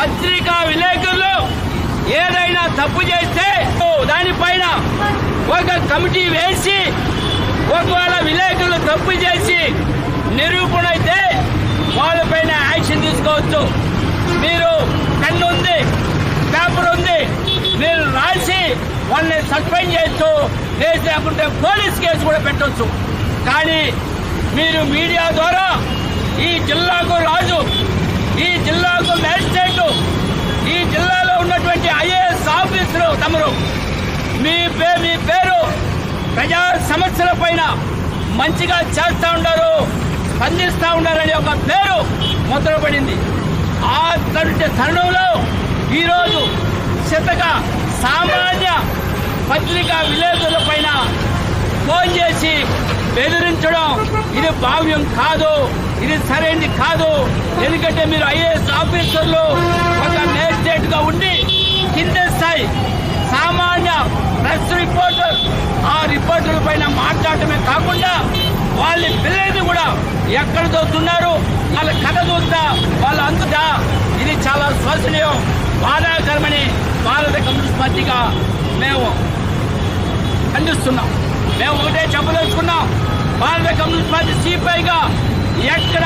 పత్రికా విలేకరులు ఏదైనా తప్పు చేస్తే దానిపైన ఒక కమిటీ వేసి ఒకవేళ విలేకరులు తప్పు చేసి నిరూపణ అయితే వాళ్ళపైన యాక్షన్ తీసుకోవచ్చు. మీరు పెన్ను ఉంది పేపర్ ఉంది మీరు రాసి వాళ్ళని సస్పెండ్ చేయొచ్చు. కేసు లేకుంటే పోలీస్ కేసు కూడా పెట్టవచ్చు కానీ మీరు మీడియా ద్వారా ఈ జిల్లాకు రాజు ఈ జిల్లాకు మేస్ట్ ఈ జిల్లాలో ఉన్నటువంటి ఐఏఎస్ ఆఫీసరు తమరు మీ పే మీ పేరు ప్రజా సమస్యల పైన మంచిగా చేస్తూ ఉన్నారు స్పందిస్తూ ఉన్నారనే ఒక పేరు ముద్రపడింది. ఆ తరుణ తరుణంలో ఈరోజు శతక సామాన్య పత్రికా విలేకరుల పైన ఫోన్ చేసి బెదిరించడం ఇది భావ్యం కాదు ఇది సరైనది కాదు ఎందుకంటే మీరు ఐఏఎస్ ఆఫీస్ పైన కాకుండా వాళ్ళ పిల్లల్ని కూడా ఎక్కడ దోస్తున్నారు వాళ్ళ కథ చూస్తా వాళ్ళ అందుతా. ఇది చాలా శోచనీయం బాధాకరమని భారత కమ్యూనిస్ట్ పార్టీగా మేము ఖండిస్తున్నాం. మేము ఒకటే చెప్పదలుచుకున్నాం. భారత కమ్యూనిస్ట్ పార్టీ సిపిఐగా ఎక్కడ